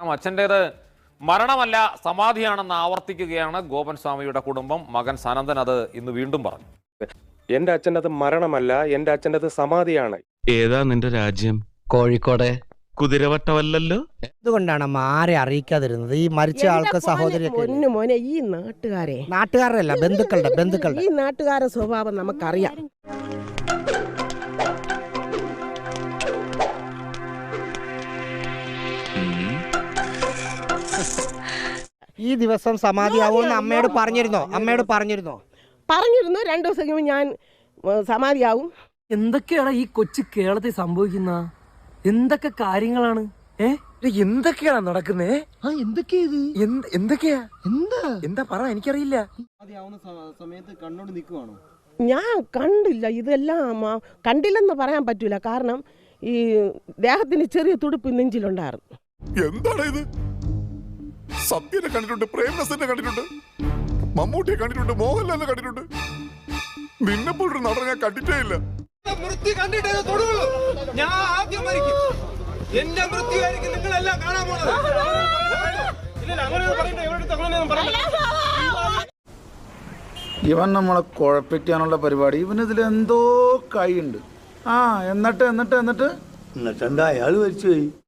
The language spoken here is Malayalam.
ആ അച്ഛന്റേത് മരണമല്ല സമാധിയാണെന്ന് ആവർത്തിക്കുകയാണ് ഗോപൻ സ്വാമിയുടെ കുടുംബം. മകൻ സനന്ദൻ അത് ഇന്ന് വീണ്ടും പറഞ്ഞു. എന്റെ അച്ഛന്റെ മരണമല്ല എന്റെ അച്ഛന്റെ സമാധിയാണ്. ഏതാ നിന്റെ രാജ്യം? കോഴിക്കോട്. കുതിരവട്ടമല്ലല്ലോ? എന്തുകൊണ്ടാണ് അമ്മ ആരെ അറിയിക്കാതിരുന്നത്? ഈ മരിച്ച ആൾക്ക്? പൊന്നു മോനെ ഈ നാട്ടുകാരെ. നാട്ടുകാരല്ല ബന്ധുക്കളുടെ ബന്ധുക്കളുടെ. ഈ നാട്ടുകാരുടെ സ്വഭാവം നമുക്കറിയാം. ഈ ദിവസം സമാധിയാവുമെന്ന് അമ്മയോട് പറഞ്ഞിരുന്നോ? അമ്മയോട് പറഞ്ഞിരുന്നോ? പറഞ്ഞിരുന്നു. രണ്ടു ദിവസം കഴിയുമ്പോൾ ഞാൻ സമാധിയാവും എന്തൊക്കെയാണ് ഈ കൊച്ചു കേരളത്തിൽ സംഭവിക്കുന്ന? എന്തൊക്കെ കാര്യങ്ങളാണ്? ഏ? എന്തൊക്കെയാണ് നടക്കുന്നേ? എന്തൊക്കെയാ എന്താ എന്താ? പറ എനിക്കറിയില്ല. ഞാൻ കണ്ടില്ല. ഇതെല്ലാം കണ്ടില്ലെന്ന് പറയാൻ പറ്റൂല. കാരണം ഈ ദേഹത്തിന് ചെറിയ തുടുപ്പ് നെഞ്ചിലുണ്ടായിരുന്നു. എന്താണ് ഇത്? സത്യനെ കണ്ടിട്ടുണ്ട് പ്രേംനസനെ കണ്ടിട്ടുണ്ട് മമ്മൂട്ടിയെ കണ്ടിട്ടുണ്ട് മോഹൻലാലിനെ കണ്ടിട്ടുണ്ട്. നിന്നെ പോലൊരു നടനെ ഞാൻ കണ്ടിട്ടേ ഇല്ല. മൃത്യു കണ്ടിട്ടേ ഞാൻ ആദ്യം മരിക്കും. എന്റെ മൃത്യുവായിരിക്കും നിങ്ങളെല്ലാം കാണാൻ പോണത്. ഇവൻ നമ്മളെ കുഴപ്പിക്കാനുള്ള പരിപാടി. ഇവൻ ഇവനിതിൽ എന്തോ കൈയുണ്ട്. ആ എന്നിട്ട് എന്നിട്ട് എന്നിട്ട്? എന്നിട്ട് എന്താ? അയാൾ മരിച്ചുപോയി.